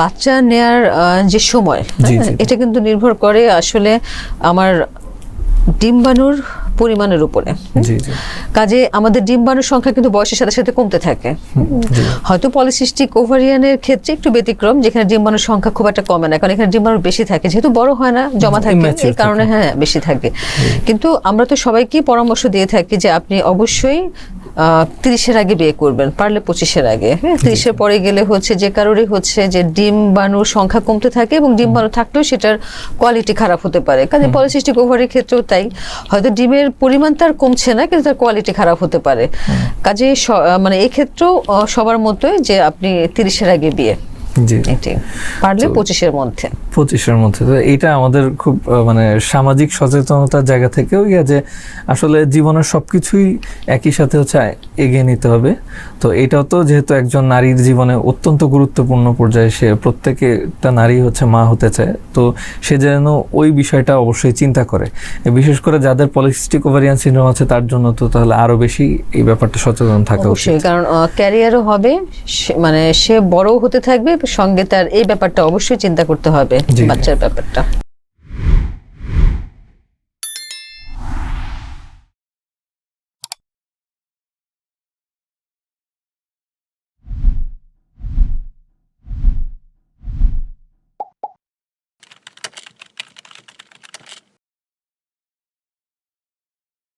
বাচ্চা নেয়ার যে সময়। এটা কিন্তু নির্ভর করে আসলে আমার ডিম্বাণুর পরিমাণের উপরে। কাজে আমাদের ডিম্বাণুর সংখ্যা কিন্তু বয়সের সাথে সাথে কমতে থাকে। হয়তো পলিসিস্টিক ওভারিয়ানের ক্ষেত্রে একটু ব্যতিক্রম যেখানে ডিম্বাণুর সংখ্যা খুব একটা কমে না কারণ এখানে ডিম্বাণু বেশি থাকে যেহেতু বড় হয় না জমা থাকে এই কারণে হ্যাঁ বেশি থাকে। কিন্তু আমরা তো সবাইকেই পরামর্শ দিয়ে থাকি যে আপনি অবশ্যই তিরিশের আগে বিয়ে করবেন পারলে পঁচিশের আগে। হ্যাঁ তিরিশের পরে গেলে হচ্ছে যে কারোরই হচ্ছে যে ডিম বানুর সংখ্যা কমতে থাকে এবং ডিম বানু থাকলেও সেটার কোয়ালিটি খারাপ হতে পারে। কাজে পলিসিস্টিক ওভারের ক্ষেত্রেও তাই। হয়তো ডিমের পরিমাণ তার কমছে না কিন্তু তার কোয়ালিটি খারাপ হতে পারে। কাজে মানে এক্ষেত্রেও সবার মতোই যে আপনি তিরিশের আগে বিয়ে। এটি। পারলে পঁচিশের মধ্যে। পঁচিশের মধ্যে। তো এটা আমাদের খুব মানে সামাজিক সচেতনতার জায়গা থেকেও ইয়া যে আসলে জীবনের সবকিছুই একই সাথে হচ্ছে এগিয়ে নিতে হবে। তো এটাও তো যেহেতু একজন নারীর জীবনে অত্যন্ত গুরুত্বপূর্ণ পর্যায়ে সে প্রত্যেকটা নারী হচ্ছে মা হতে চায় তো সে যেন ওই বিষয়টা অবশ্যই চিন্তা করে। বিশেষ করে যাদের পলিসিস্টিক ওভারিয়ান সিনড্রোম আছে তার জন্য তো তাহলে আরও বেশি এই ব্যাপারটা সচেতন থাকা উচিত। কারণ ক্যারিয়ারও হবে। মানে সে বড় হতে থাকবে সঙ্গে তার এই ব্যাপারটা অবশ্যই চিন্তা করতে হবে বাচ্চার ব্যাপারটা।